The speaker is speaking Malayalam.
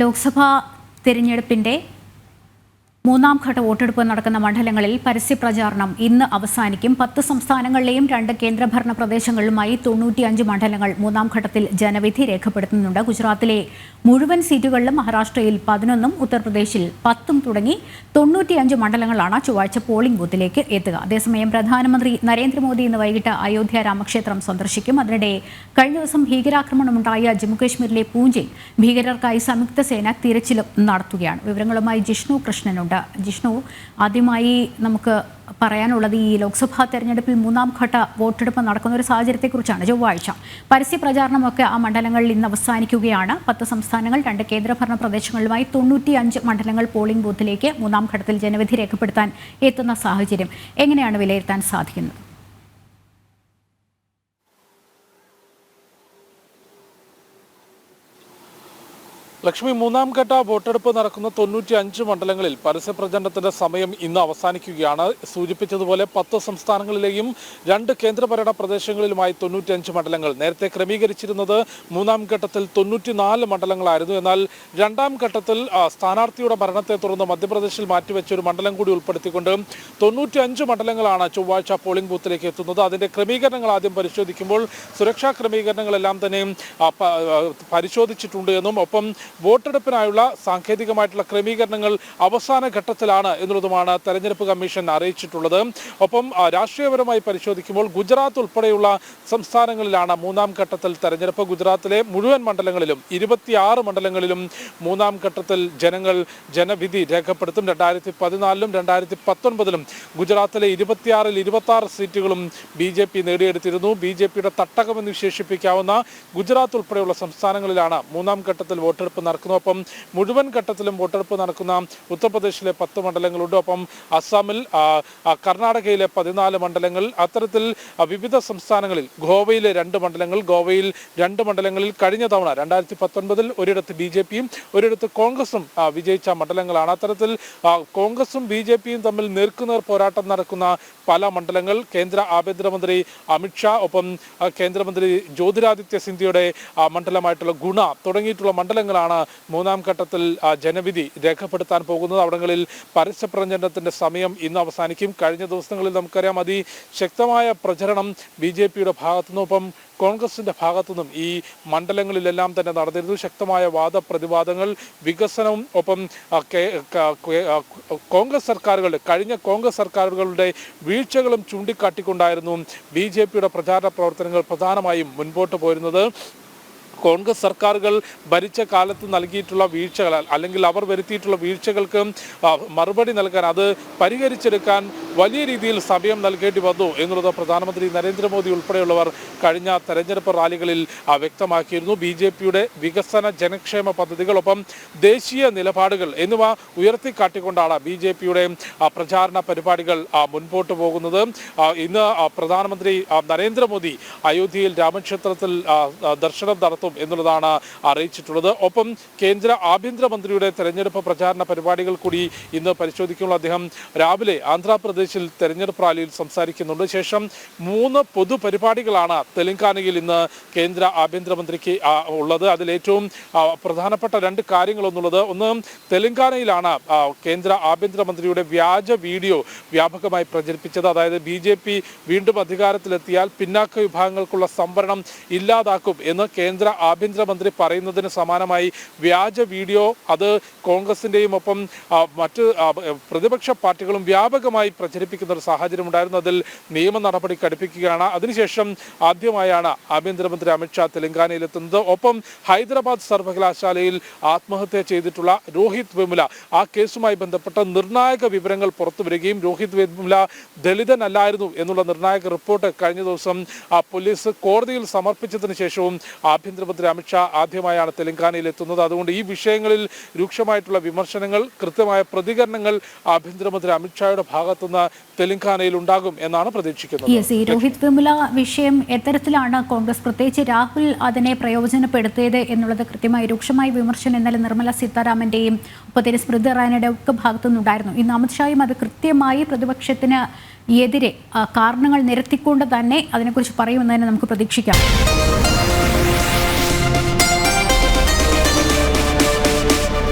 ലോക്സഭാ തിരഞ്ഞെടുപ്പിന്റെ മൂന്നാം ഘട്ട വോട്ടെടുപ്പ് നടക്കുന്ന മണ്ഡലങ്ങളിൽ പരസ്യപ്രചാരണം ഇന്ന് അവസാനിക്കും. പത്ത് സംസ്ഥാനങ്ങളിലെയും രണ്ട് കേന്ദ്രഭരണ പ്രദേശങ്ങളിലുമായി തൊണ്ണൂറ്റിയഞ്ച് മണ്ഡലങ്ങൾ മൂന്നാം ഘട്ടത്തിൽ ജനവിധി രേഖപ്പെടുത്തുന്നുണ്ട്. ഗുജറാത്തിലെ മുഴുവൻ സീറ്റുകളിലും മഹാരാഷ്ട്രയിൽ പതിനൊന്നും ഉത്തർപ്രദേശിൽ പത്തും തുടങ്ങി തൊണ്ണൂറ്റിയഞ്ച് മണ്ഡലങ്ങളാണ് ചൊവ്വാഴ്ച പോളിംഗ് ബൂത്തിലേക്ക് എത്തുക. അതേസമയം പ്രധാനമന്ത്രി നരേന്ദ്രമോദി ഇന്ന് വൈകിട്ട് അയോധ്യ രാമക്ഷേത്രം സന്ദർശിക്കും. അതിനിടെ കഴിഞ്ഞ ദിവസം ഭീകരാക്രമണമുണ്ടായ ജമ്മുകശ്മീരിലെ പൂഞ്ചിൽ ഭീകരർക്കായി സംയുക്ത സേന തിരച്ചിലും നടത്തുകയാണ്. വിവരങ്ങളുമായി ജിഷ്ണു കൃഷ്ണനുണ്ട്. ജിഷ്ണു ആദ്യമായി നമുക്ക് പറയാനുള്ളത് ഈ ലോക്സഭാ തെരഞ്ഞെടുപ്പിൽ മൂന്നാം ഘട്ട വോട്ടെടുപ്പ് നടക്കുന്ന ഒരു സാഹചര്യത്തെക്കുറിച്ചാണ് ചൊവ്വാഴ്ച. പരസ്യ പ്രചാരണമൊക്കെ ആ മണ്ഡലങ്ങളിൽ ഇന്ന് അവസാനിക്കുകയാണ്. പത്ത് സംസ്ഥാനങ്ങൾ രണ്ട് കേന്ദ്രഭരണ പ്രദേശങ്ങളുമായി തൊണ്ണൂറ്റിയഞ്ച് മണ്ഡലങ്ങൾ പോളിംഗ് ബൂത്തിലേക്ക് മൂന്നാം ഘട്ടത്തിൽ ജനവിധി രേഖപ്പെടുത്താൻ എത്തുന്ന സാഹചര്യം. എങ്ങനെയാണ് വിലയിരുത്താൻ സാധിക്കുന്നത്? ലക്ഷ്മി മൂന്നാം ഘട്ട വോട്ടെടുപ്പ് നടക്കുന്ന തൊണ്ണൂറ്റി അഞ്ച് മണ്ഡലങ്ങളിൽ പരസ്യപ്രചരണത്തിന്റെ സമയം ഇന്ന് അവസാനിക്കുകയാണ്. സൂചിപ്പിച്ചതുപോലെ പത്ത് സംസ്ഥാനങ്ങളിലെയും രണ്ട് കേന്ദ്രഭരണ പ്രദേശങ്ങളിലുമായി തൊണ്ണൂറ്റിയഞ്ച് മണ്ഡലങ്ങൾ. നേരത്തെ ക്രമീകരിച്ചിരുന്നത് മൂന്നാം ഘട്ടത്തിൽ തൊണ്ണൂറ്റിനാല് മണ്ഡലങ്ങളായിരുന്നു. എന്നാൽ രണ്ടാം ഘട്ടത്തിൽ സ്ഥാനാർത്ഥിയുടെ മരണത്തെ തുടർന്ന് മധ്യപ്രദേശിൽ മാറ്റിവെച്ച ഒരു മണ്ഡലം കൂടി ഉൾപ്പെടുത്തിക്കൊണ്ട് തൊണ്ണൂറ്റിയഞ്ച് മണ്ഡലങ്ങളാണ് ചൊവ്വാഴ്ച പോളിംഗ് ബൂത്തിലേക്ക് എത്തുന്നത്. അതിന്റെ ക്രമീകരണങ്ങൾ ആദ്യം പരിശോധിക്കുമ്പോൾ സുരക്ഷാ ക്രമീകരണങ്ങളെല്ലാം തന്നെ പരിശോധിച്ചിട്ടുണ്ട് എന്നും ഒപ്പം വോട്ടെടുപ്പിനായുള്ള സാങ്കേതികമായിട്ടുള്ള ക്രമീകരണങ്ങൾ അവസാന ഘട്ടത്തിലാണ് എന്നുള്ളതുമാണ് തെരഞ്ഞെടുപ്പ് കമ്മീഷൻ അറിയിച്ചിട്ടുള്ളത്. ഒപ്പം രാഷ്ട്രീയപരമായി പരിശോധിക്കുമ്പോൾ ഗുജറാത്ത് ഉൾപ്പെടെയുള്ള സംസ്ഥാനങ്ങളിലാണ് മൂന്നാം ഘട്ടത്തിൽ തെരഞ്ഞെടുപ്പ്. ഗുജറാത്തിലെ മുഴുവൻ മണ്ഡലങ്ങളിലും ഇരുപത്തിയാറ് മണ്ഡലങ്ങളിലും മൂന്നാം ഘട്ടത്തിൽ ജനങ്ങൾ ജനവിധി രേഖപ്പെടുത്തും. രണ്ടായിരത്തി പതിനാലിലും രണ്ടായിരത്തി പത്തൊൻപതിലും ഗുജറാത്തിലെ ഇരുപത്തിയാറിൽ ഇരുപത്തി ആറ് സീറ്റുകളും ബി ജെ പി നേടിയെടുത്തിരുന്നു. ബി ജെ പിയുടെ തട്ടകമെന്ന് വിശേഷിപ്പിക്കാവുന്ന ഗുജറാത്ത് ഉൾപ്പെടെയുള്ള സംസ്ഥാനങ്ങളിലാണ് മൂന്നാം ഘട്ടത്തിൽ വോട്ടെടുപ്പ് നടക്കുന്നത് ഒപ്പം മുഴുവൻ ഘട്ടത്തിലും വോട്ടെടുപ്പ് നടക്കുന്ന ഉത്തർപ്രദേശിലെ പത്ത് മണ്ഡലങ്ങളുണ്ട്. ഒപ്പം അസ്സാമിൽ കർണാടകയിലെ പതിനാല് മണ്ഡലങ്ങൾ അത്തരത്തിൽ വിവിധ സംസ്ഥാനങ്ങളിൽ ഗോവയിലെ രണ്ട് മണ്ഡലങ്ങൾ ഗോവയിൽ രണ്ട് മണ്ഡലങ്ങളിൽ കഴിഞ്ഞ തവണ രണ്ടായിരത്തി പത്തൊൻപതിൽ ഒരിടത്ത് ബി ജെ പിയും ഒരിടത്ത് കോൺഗ്രസും വിജയിച്ച മണ്ഡലങ്ങളാണ്. അത്തരത്തിൽ കോൺഗ്രസും ബി ജെ പിയും തമ്മിൽ നേർക്കുനേർ പോരാട്ടം നടക്കുന്ന പല മണ്ഡലങ്ങൾ കേന്ദ്ര ആഭ്യന്തരമന്ത്രി അമിത്ഷാ ഒപ്പം കേന്ദ്രമന്ത്രി ജ്യോതിരാദിത്യ സിന്ധ്യയുടെ മണ്ഡലമായിട്ടുള്ള ഗുണ തുടങ്ങിയിട്ടുള്ള മണ്ഡലങ്ങളാണ് മൂന്നാം ഘട്ടത്തിൽ ജനവിധി രേഖപ്പെടുത്താൻ പോകുന്നത്. അവിടങ്ങളിൽ പരസ്യപ്രചരണത്തിന്റെ സമയം ഇന്ന് അവസാനിക്കും. കഴിഞ്ഞ ദിവസങ്ങളിൽ നമുക്കറിയാം അതിശക്തമായ പ്രചരണം ബി ജെ പിയുടെ ഭാഗത്തുനിന്നൊപ്പം കോൺഗ്രസിന്റെ ഭാഗത്തുനിന്നും ഈ മണ്ഡലങ്ങളിലെല്ലാം തന്നെ നടന്നിരുന്നു. ശക്തമായ വാദപ്രതിവാദങ്ങൾ വികസനവും ഒപ്പം കോൺഗ്രസ് സർക്കാരുകളുടെ കഴിഞ്ഞ കോൺഗ്രസ് സർക്കാരുകളുടെ വീഴ്ചകളും ചൂണ്ടിക്കാട്ടിക്കൊണ്ടായിരുന്നു ബി ജെ പിയുടെ പ്രചാരണ പ്രവർത്തനങ്ങൾ പ്രധാനമായും മുൻപോട്ട് പോരുന്നത്. കോൺഗ്രസ് സർക്കാരുകൾ ഭരിച്ച കാലത്ത് നൽകിയിട്ടുള്ള വീഴ്ചകൾ അല്ലെങ്കിൽ അവർ വരുത്തിയിട്ടുള്ള വീഴ്ചകൾക്ക് മറുപടി നൽകാൻ അത് പരിഹരിച്ചെടുക്കാൻ വലിയ രീതിയിൽ സമയം നൽകേണ്ടി വന്നു എന്നുള്ളത് പ്രധാനമന്ത്രി നരേന്ദ്രമോദി ഉൾപ്പെടെയുള്ളവർ കഴിഞ്ഞ തെരഞ്ഞെടുപ്പ് റാലികളിൽ വ്യക്തമാക്കിയിരുന്നു. ബി ജെ പിയുടെ വികസന ജനക്ഷേമ പദ്ധതികളൊപ്പം ദേശീയ നിലപാടുകൾ എന്നിവ ഉയർത്തിക്കാട്ടിക്കൊണ്ടാണ് ബി ജെ പിയുടെ പ്രചാരണ പരിപാടികൾ മുൻപോട്ട് പോകുന്നത്. ഇന്ന് പ്രധാനമന്ത്രി നരേന്ദ്രമോദി അയോധ്യയിൽ രാമക്ഷേത്രത്തിൽ ദർശനം നടത്തും എന്നുള്ളതാണ് അറിയിച്ചിട്ടുള്ളത്. ഒപ്പം കേന്ദ്ര ആഭ്യന്തരമന്ത്രിയുടെ തെരഞ്ഞെടുപ്പ് പ്രചാരണ പരിപാടികൾ കൂടി ഇന്ന് പരിശോധിക്കുമ്പോൾ അദ്ദേഹം രാവിലെ ആന്ധ്രാപ്രദേശിൽ തെരഞ്ഞെടുപ്പ് റാലിയിൽ സംസാരിക്കുന്നുണ്ട്. ശേഷം മൂന്ന് പൊതുപരിപാടികളാണ് തെലങ്കാനയിൽ ഇന്ന് കേന്ദ്ര ആഭ്യന്തരമന്ത്രിക്ക് ഉള്ളത്. അതിൽ ഏറ്റവും പ്രധാനപ്പെട്ട രണ്ട് കാര്യങ്ങളൊന്നുള്ളത്. ഒന്ന് തെലങ്കാനയിലാണ് കേന്ദ്ര ആഭ്യന്തരമന്ത്രിയുടെ വ്യാജ വീഡിയോ വ്യാപകമായി പ്രചരിപ്പിച്ചത്. അതായത് ബി ജെ പി വീണ്ടും അധികാരത്തിലെത്തിയാൽ പിന്നാക്ക വിഭാഗങ്ങൾക്കുള്ള സംവരണം ഇല്ലാതാക്കും എന്ന് കേന്ദ്ര ആഭ്യന്തരമന്ത്രി പറയുന്നതിന് സമാനമായി വ്യാജ വീഡിയോ അത് കോൺഗ്രസിന്റെയും ഒപ്പം മറ്റ് പ്രതിപക്ഷ പാർട്ടികളും വ്യാപകമായി പ്രചരിപ്പിക്കുന്ന ഒരു സാഹചര്യം ഉണ്ടായിരുന്നു. അതിൽ നിയമ നടപടി കടുപ്പിക്കുകയാണ്. അതിനുശേഷം ആദ്യമായാണ് ആഭ്യന്തരമന്ത്രി അമിത്ഷാ തെലങ്കാനയിലെത്തുന്നത്. ഒപ്പം ഹൈദരാബാദ് സർവകലാശാലയിൽ ആത്മഹത്യ ചെയ്തിട്ടുള്ള രോഹിത് വെമുല ആ കേസുമായി ബന്ധപ്പെട്ട നിർണായക വിവരങ്ങൾ പുറത്തു വരികയും രോഹിത് വെമുല ദളിതനല്ലായിരുന്നു എന്നുള്ള നിർണായക റിപ്പോർട്ട് കഴിഞ്ഞ ദിവസം ആ പോലീസ് കോടതിയിൽ സമർപ്പിച്ചതിന് ശേഷവും ആഭ്യന്തരമന്ത്രി അമിത്ഷാ ആദ്യമായാണ് തെലങ്കാനയിൽ എത്തുന്നത്. അതുകൊണ്ട് ഈ വിഷയങ്ങളിൽ രൂക്ഷമായിട്ടുള്ള വിമർശനങ്ങൾ കൃത്യമായ പ്രതികരണങ്ങൾ ആഭ്യന്തരമന്ത്രി അമിത്ഷായുടെ ഭാഗത്തുനിന്ന് തെലങ്കാനയിൽ ഉണ്ടാകും എന്നാണ് പ്രതീക്ഷിക്കുന്നത്. രോഹിത് വിമല വിഷയം എത്തരത്തിലാണ് കോൺഗ്രസ് പ്രത്യേകിച്ച് രാഹുൽ അതിനെ പ്രയോജനപ്പെടുത്തിയത് എന്നുള്ളത് കൃത്യമായി രൂക്ഷമായ വിമർശനം ഇന്നലെ നിർമ്മല സീതാരാമന്റെയും ഒപ്പത്തിന് സ്മൃതി ഇറാനിയുടെ ഒക്കെ ഭാഗത്തുനിന്നുണ്ടായിരുന്നു. ഇന്ന് അമിത്ഷായും അത് കൃത്യമായി പ്രതിപക്ഷത്തിന് എതിരെ കാരണങ്ങൾ നിരത്തിക്കൊണ്ട് തന്നെ അതിനെക്കുറിച്ച് പറയുമെന്ന് തന്നെ നമുക്ക് പ്രതീക്ഷിക്കാം.